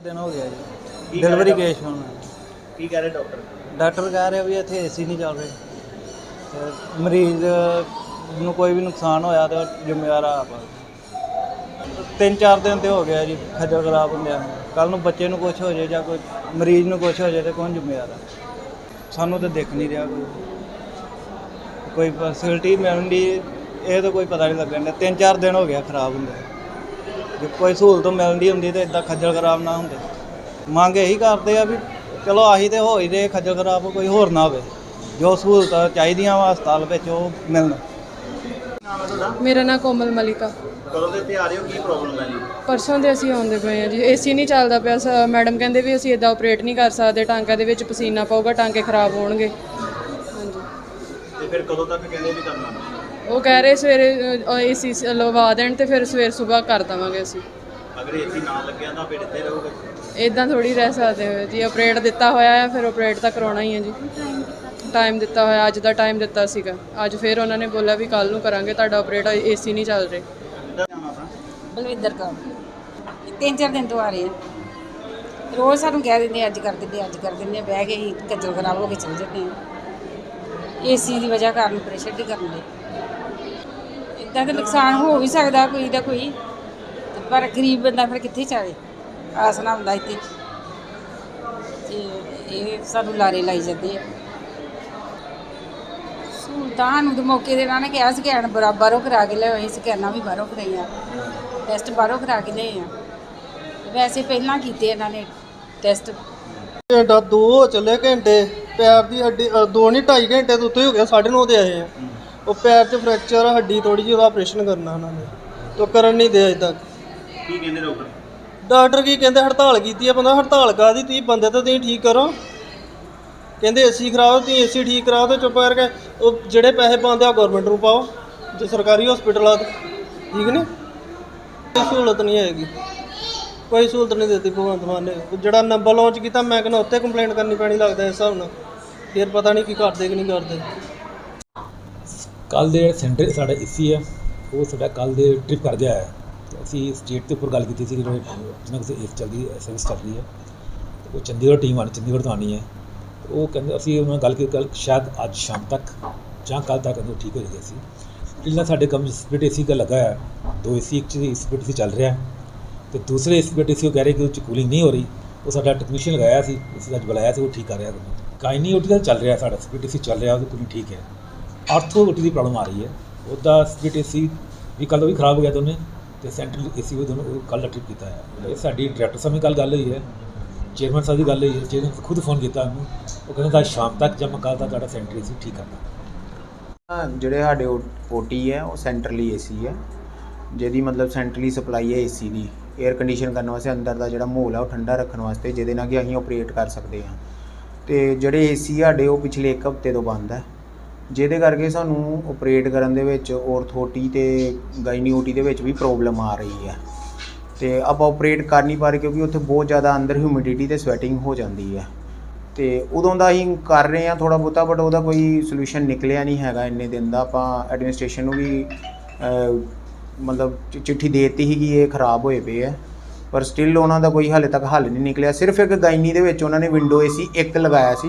ਕੀ delivery ਕਹਿ ਰਹੇ case ਹੋਣਾ ਕੀ ਕਹਿ ਰਹੇ ਡਾਕਟਰ? ਡਾਕਟਰ ਕਹਿ ਰਿਹਾ ਵੀ ਇੱਥੇ ਏਸੀ ਨਹੀਂ ਚੱਲ ਰਹੇ। ਤੇ ਮਰੀਜ਼ ਨੂੰ ਕੋਈ ਵੀ ਨੁਕਸਾਨ ਹੋਇਆ ਤਾਂ ਜ਼ਿੰਮੇਵਾਰ ਆਪ। ਤਿੰਨ ਚਾਰ ਦਿਨ ਤੇ ਹੋ ਗਿਆ ਜੀ ਖੱਜਲ ਖਰਾਬ ਹੁੰਦਿਆਂ ਕੱਲ ਨੂੰ ਬੱਚੇ ਨੂੰ ਕੁਝ ਹੋ ਜਾਏ ਜਾਂ ਕੋਈ ਮਰੀਜ਼ ਨੂੰ ਕੁਝ ਹੋ ਜਾਏ ਤੇ ਕੌਣ ਜ਼ਿੰਮੇਵਾਰ ਆ? ਸਾਨੂੰ ਤਾਂ ਦਿਖ ਨਹੀਂ ਰਿਹਾ ਕੋਈ। ਕੋਈ ਫੈਸਿਲਿਟੀ ਮਿਲਣ ਦੀ ਇਹ ਤਾਂ ਕੋਈ ਪਤਾ ਨਹੀਂ ਲੱਗਣ ਡਿਆ। ਤਿੰਨ ਚਾਰ ਦਿਨ ਹੋ ਗਿਆ ਖਰਾਬ ਹੁੰਦੇ ਜੇ ਕੋਈ ਸਹੂਲਤ ਮਿਲਦੀ ਹੁੰਦੀ ਤਾਂ ਇਦਾਂ ਖੱਜਲ ਖਰਾਬ ਨਾ ਹੁੰਦੇ। ਮੰਗ ਇਹੀ ਕਰਦੇ ਆ ਵੀ ਚਲੋ ਆਹੀ ਤੇ ਹੋ ਹੀ ਦੇ ਖੱਜਲ ਖਰਾਬ ਕੋਈ ਹੋਰ ਨਾ ਹੋਵੇ। ਜੋ ਸਹੂਲਤਾਂ ਚਾਹੀਦੀਆਂ ਵਾ ਹਸਪਤਾਲ ਵਿੱਚ ਉਹ ਮਿਲਣ। ਮੇਰਾ ਨਾਮ ਕੋਮਲ ਮਲਿਕਾ। ਕਦੋਂ ਦੇ ਆ ਰਹੇ ਹੋ? ਕੀ ਪ੍ਰੋਬਲਮ ਹੈ ਜੀ? ਪਰਸੋਂ ਦੇ ਅਸੀਂ ਆਉਂਦੇ ਪਏ ਹਾਂ ਜੀ। ਏਸੀ ਨਹੀਂ ਚੱਲਦਾ ਪਿਆ। ਸ- ਮੈਡਮ ਕਹਿੰਦੇ ਵੀ ਅਸੀਂ ਇਦਾਂ ਆਪਰੇਟ ਨਹੀਂ ਕਰ ਸਕਦੇ। ਟਾਂਕਿਆਂ ਦੇ ਵਿੱਚ ਪਸੀਨਾ ਪਊਗਾ ਟਾਂਕੇ ਖਰਾਬ ਹੋਣਗੇ। ਹਾਂਜੀ। ਤੇ ਫਿਰ ਕਦੋਂ ਤੱਕ ਕਹਿੰਦੇ ਵੀ ਕਰਨਾ? ਉਹ ਕਹਿ ਰਹੇ ਸਵੇਰੇ ਏਸੀ ਲਵਾ ਦੇਣ ਤੇ ਫਿਰ ਸਵੇਰ ਸਵੇਰ ਕਰ ਦੇਵਾਂਗੇ ਅਸੀਂ। ਅਗਰ ਏਸੀ ਨਾ ਲੱਗਿਆ ਤਾਂ ਫਿਰ ਇੱਥੇ ਰਹੋਗੇ? ਇਦਾਂ ਥੋੜੀ ਰਹਿ ਸਕਦੇ ਹੋ ਜੀ ਆਪਰੇਟ ਦਿੱਤਾ ਹੋਇਆ ਹੈ ਫਿਰ ਆਪਰੇਟ ਤਾਂ ਕਰਾਉਣਾ ਹੀ ਹੈ ਜੀ। ਟਾਈਮ ਦਿੱਤਾ ਹੋਇਆ ਅੱਜ ਦਾ ਟਾਈਮ ਦਿੱਤਾ ਸੀਗਾ। ਅੱਜ ਫਿਰ ਉਹਨਾਂ ਨੇ ਬੋਲਿਆ ਵੀ ਕੱਲ ਨੂੰ ਕਰਾਂਗੇ ਤੁਹਾਡਾ ਆਪਰੇਟ ਏਸੀ ਨਹੀਂ ਚੱਲ ਰਹੇ। ਬਲਵਿੰਦਰ ਕੌਰ। ਤਿੰਨ ਚਾਰ ਦਿਨ ਤੋਂ ਆ ਰਹੇ ਆ। ਰੋਜ਼ ਸਾਨੂੰ ਕਹਿ ਦਿੰਦੇ ਅੱਜ ਕਰ ਦਿੰਦੇ ਅੱਜ ਕਰ ਦਿੰਦੇ ਬਹਿ ਕੇ ਹੀ ਕੱਜਲ ਖਰਾਬ ਹੋ ਕੇ ਚਲ ਜਾਂਦੇ ਆ। ਏਸੀ ਦੀ ਵਜ੍ਹਾ ਕਾਰਨ ਪ੍ਰੈਸ਼ਰ ਦੀ ਕਰਨ ਦੇ। ਇਦਾਂ ਦਾ ਨੁਕਸਾਨ ਹੋ ਵੀ ਸਕਦਾ ਕੋਈ ਦਾ ਕੋਈ। ਤੇ ਪਰ ਗਰੀਬ ਬੰਦਾ ਫਿਰ ਕਿੱਥੇ ਚਾਵੇ ਆਸ ਨਾ ਹੁੰਦਾ ਇੱਥੇ। ਤੇ ਇਹ ਸਾਨੂੰ ਲਾਰੇ ਲਾਈ ਜਾਂਦੇ ਆ। ਸਹੂਲਤਾਂ ਨੂੰ ਤੇ ਮੌਕੇ ਦੇ ਨਾਲ ਕਿਹਾ ਸਕੈਨ ਬਰਾਬਰੋਂ ਕਰਾ ਕੇ ਲਿਆਏ ਸਕੈਨਾਂ ਵੀ ਬਾਹਰੋਂ ਕਰਾਈਆਂ ਟੈਸਟ ਬਾਹਰੋਂ ਕਰਾ ਕੇ ਲਏ ਆ। ਵੈਸੇ ਪਹਿਲਾਂ ਕੀਤੇ ਇਹਨਾਂ ਨੇ ਟੈਸਟ। ਘੰਟਾ ਦੋ ਚੱਲੇ ਘੰਟੇ ਪੈਰ ਦੀ ਹੱਡੀ ਅ, ਦੋ ਨਹੀਂ ਢਾਈ ਘੰਟੇ ਤੋਂ ਉੱਤੇ ਹੋ ਗਿਆ 9:30 ਦੇ ਆਏ ਆ। ਉਹ ਪੈਰ 'ਚ ਫ੍ਰੈਕਚਰ ਆ, ਹੱਡੀ ਥੋੜੀ ਜਿਹੀ ਉਹਦਾ ਆਪਰੇਸ਼ਨ ਕਰਨਾ ਉਹਨਾਂ ਨੇ। ਤੋ ਕਰਨ ਨਹੀਂ ਦੇ ਅਜੇ ਤੱਕ। ਕੀ ਕਹਿੰਦੇ ਡਾਕਟਰ? ਡਾਕਟਰ ਕੀ ਕਹਿੰਦੇ ਹੜਤਾਲ ਕੀਤੀ ਆ ਬੰਦਾ ਹੜਤਾਲ ਕਾਦੀ ਤੁਸੀਂ ਬੰਦੇ ਤਾਂ ਤੁਸੀਂ ਠੀਕ ਕਰੋ। ਕਹਿੰਦੇ ਏਸੀ ਖਰਾਬ ਤੁਸੀਂ ਏਸੀ ਠੀਕ ਕਰਾਓ ਤੇ ਚੁੱਪ ਕਰਕੇ ਉਹ ਜਿਹੜੇ ਪੈਸੇ ਪਾਉਂਦੇ ਆ ਗਵਰਨਮੈਂਟ ਨੂੰ ਪਾਓ ਜੇ ਸਰਕਾਰੀ ਹਸਪੀਟਲ ਆ। ਠੀਕ ਨੇ? ਕੋਈ ਸਹੂਲਤ ਨਹੀਂ ਹੈਗੀ। ਕੋਈ ਸਹੂਲਤ ਨਹੀਂ ਦਿੱਤੀ ਭਗਵੰਤ ਮਾਨ ਨੇ। ਜਿਹੜਾ ਨੰਬਰ ਲਾਂਚ ਕੀਤਾ ਮੈਂ ਕਹਿੰਦਾ ਉੱਤੇ ਕੰਪਲੇਂਟ ਕਰਨੀ ਪੈਣੀ ਲੱਗਦਾ ਇਸ ਹਿਸਾਬ ਨਾਲ। ਫਿਰ ਪਤਾ ਨਹੀਂ ਕੀ ਕਰਦੇ ਕਿ ਨਹੀਂ ਕਰਦੇ। ਕੱਲ ਦੇ ਸੈਂਟਰ ਸਾਡਾ ਏਸੀ ਹੈ, ਉਹ ਸਾਡਾ ਕੱਲ ਦੇ ਟ੍ਰਿਪ ਕਰ ਗਿਆ ਹੈ। ਅਸੀਂ ਸਟੇਟ ਦੇ ਉੱਪਰ ਗੱਲ ਕੀਤੀ ਸੀ ਕਿ ਜਿਹੜੇ ਜਿਹਨਾਂ ਕਿਸੇ ਏਸ ਚੱਲਦੀ ਹੈ ਸਰਵਿਸ ਚੱਲ ਰਹੀ ਹੈ। ਉਹ ਚੰਡੀਗੜ੍ਹ ਟੀਮ ਆਣੀ ਚੰਡੀਗੜ੍ਹ ਤੋਂ ਆਣੀ ਹੈ। ਉਹ ਕਹਿੰਦੇ, ਅਸੀਂ ਉਹਨਾਂ ਨਾਲ ਗੱਲ ਕੀਤੀ ਕੱਲ ਸ਼ਾਇਦ ਅੱਜ ਸ਼ਾਮ ਤੱਕ ਜਾਂ ਕੱਲ ਤੱਕ ਉਹ ਠੀਕ ਹੋ ਜਾਏਗੀ ਅਸੀਂ ਪਹਿਲਾਂ ਸਾਡੇ ਕੰਮ ਸਪਲਿਟ ਏਸੀ ਦਾ ਲੱਗਾ ਹੈ। ਦੋ ਏਸੀ ਇੱਕ ਚ ਸਪਲਿਟ ਏਸੀ ਚੱਲ ਰਿਹਾ ਹੈ। ਤੇ ਦੂਸਰੇ ਸਪਲਿਟ ਏਸੀ ਉਹ ਕਹਿ ਰਹੇ ਕਿ ਉਹ ਚ ਕੂਲਿੰਗ ਨਹੀਂ ਹੋ ਰਹੀ। ਉਹ ਸਾਡਾ ਟੈਕਨੀਸ਼ੀਅਨ ਲਗਾਇਆ ਸੀ, ਅਸੀਂ ਅੱਜ ਬੁਲਾਇਆ ਸੀ, ਉਹ ਠੀਕ ਕਰ ਰਿਹਾ ਕਾਇਨੀ ਓਟੀ ਦਾ ਚੱਲ ਰਿਹਾ ਸਾਡਾ ਸਪਲਿਟ ਏਸੀ ਚੱਲ ਰਿਹਾ, ਉਹਦੀ ਕੂਲਿੰਗ ਠੀਕ ਹੈ। ਆਰਥੋ ਓਟੀ ਦੀ ਪ੍ਰੋਬਲਮ ਆ ਰਹੀ ਹੈ। ਉਹਦਾ ਸਪਲਿਟ ਏਸੀ ਵੀ ਕੱਲ੍ਹ ਉਹ ਵੀ ਖਰਾਬ ਹੋ ਗਿਆ ਦੋਨੇ ਤੇ ਸੈਂਟਰਲ ਏਸੀ ਵੀ ਦੋਨੋਂ ਕੱਲ੍ਹ ਟ੍ਰਿਪ ਕੀਤਾ ਹੈ। ਇਹ ਸਾਡੀ ਡਾਇਰੈਕਟਰ ਸਾਹਿਬ ਨਾਲ ਕੱਲ੍ਹ ਗੱਲ ਹੋਈ ਹੈ। ਚੇਅਰਮੈਨ ਸਾਹਿਬ ਦੀ ਗੱਲ ਹੋਈ ਹੈ। ਚੇਅਰਮੈਨ ਖੁਦ ਫੋਨ ਕੀਤਾ ਉਹਨੂੰ। ਉਹ ਕਹਿੰਦਾ ਅੱਜ ਸ਼ਾਮ ਤੱਕ ਜਾਂ ਮੈਂ ਕੱਲ੍ਹ ਤੱਕ ਤੁਹਾਡਾ ਸੈਂਟਰ ਏਸੀ ਠੀਕ ਕਰਦਾ ਜਿਹੜੇ ਸਾਡੇ ਓਟੀ ਹੈ, ਉਹ ਸੈਂਟਰਲੀ ਏਸੀ ਹੈ। ਜਿਹਦੀ ਮਤਲਬ ਸੈਂਟਰਲੀ ਸਪਲਾਈ ਹੈ ਏਸੀ ਦੀ। 에ਅਰ ਕੰਡੀਸ਼ਨ ਕਰਨ ਵਾਸਤੇ ਅੰਦਰ ਦਾ ਜਿਹੜਾ ਮਾਹੌਲ ਹੈ, ਉਹ ਠੰਡਾ ਰੱਖਣ ਵਾਸਤੇ ਜਿਹਦੇ ਨਾਲ ਕਿ ਅਸੀਂ ਆਪਰੇਟ ਕਰ ਸਕਦੇ ਹਾਂ। ਤੇ ਜਿਹੜੇ ਏਸੀ ਸਾਡੇ ਉਹ ਪਿਛਲੇ ਇੱਕ ਹਫ਼ਤੇ ਤੋਂ ਬੰਦ ਹੈ। ਜਿਹਦੇ ਕਰਕੇ ਸਾਨੂੰ ਆਪਰੇਟ ਕਰਨ ਦੇ ਵਿੱਚ ਔਰਥੋਟੀ ਤੇ ਗਾਇਨੀਓਟੀ ਦੇ ਵਿੱਚ ਵੀ ਪ੍ਰੋਬਲਮ ਆ ਰਹੀ ਹੈ। ਤੇ ਆਪਾਂ ਆਪਰੇਟ ਕਰ ਨਹੀਂ ਪਾ ਰਹੇ ਕਿਉਂਕਿ ਉੱਥੇ ਬਹੁਤ ਜ਼ਿਆਦਾ ਅੰਦਰ ਹਿਊਮਿਡਿਟੀ ਤੇ ਸਵੈਟਿੰਗ ਹੋ ਜਾਂਦੀ ਹੈ। ਤੇ ਉਦੋਂ ਦਾ ਅਸੀਂ ਕਰ ਰਹੇ ਹਾਂ ਥੋੜਾ ਬਹੁਤਾ ਬਟ ਉਹਦਾ ਕੋਈ ਸੋਲੂਸ਼ਨ ਨਿਕਲਿਆ ਨਹੀਂ ਹੈਗਾ ਇੰਨੇ ਦਿਨ ਦਾ। ਆਪਾਂ ਐਡਮਿਨਿਸਟ੍ਰੇਸ਼ਨ ਨੂੰ ਵੀ ਮਤਲਬ ਚਿੱਠੀ ਦੇ ਦਿੱਤੀ ਕਿ ਇਹ ਖਰਾਬ ਹੋਏ ਪਏ ਆ ਪਰ ਸਟਿਲ ਉਹਨਾਂ ਦਾ ਕੋਈ ਹਾਲੇ ਤੱਕ ਹੱਲ ਨਹੀਂ ਨਿਕਲਿਆ। ਸਿਰਫ ਇੱਕ ਗਾਇਨੀ ਦੇ ਵਿੱਚ ਉਹਨਾਂ ਨੇ ਵਿੰਡੋ ਏਸੀ ਇੱਕ ਲਗਾਇਆ ਸੀ।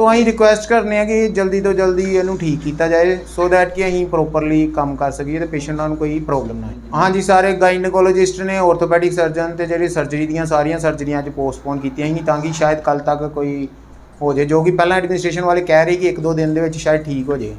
ਸੋ ਅਸੀਂ ਰਿਕੁਐਸਟ ਕਰਨੇ ਆ ਕਿ ਜਲਦੀ ਤੋਂ ਜਲਦੀ ਇਹਨੂੰ ਠੀਕ ਕੀਤਾ ਜਾਏ ਸੋ ਦੈਟ ਕਿ ਅਸੀਂ ਪ੍ਰੋਪਰਲੀ ਕੰਮ ਕਰ ਸਕੀਏ ਤੇ ਪੇਸ਼ੈਂਟਾਂ ਨੂੰ ਕੋਈ ਪ੍ਰੋਬਲਮ ਨਾ ਆਏ ਹਾਂਜੀ, ਸਾਰੇ ਗਾਇਨੋਕੋਲੋਜਿਸਟ ਨੇ ਆਰਥੋਪੈਡਿਕ ਸਰਜਨ ਤੇ ਜਿਹੜੀ ਸਰਜਰੀ ਦੀਆਂ ਸਾਰੀਆਂ ਸਰਜਰੀਆਂ ਅੱਜ ਪੋਸਟਪੋਨ ਕੀਤੀਆਂ ਸੀ, ਤਾਂ ਕਿ ਸ਼ਾਇਦ ਕੱਲ ਤੱਕ ਕੋਈ ਹੋ ਜਾਏ, ਜੋ ਕਿ ਪਹਿਲਾਂ ਐਡਮਿਨਿਸਟ੍ਰੇਸ਼ਨ ਵਾਲੇ ਕਹਿ ਰਹੇ ਕਿ ਇੱਕ ਦੋ ਦਿਨ ਦੇ ਵਿੱਚ ਸ਼ਾਇਦ ਠੀਕ ਹੋ ਜਾਏ।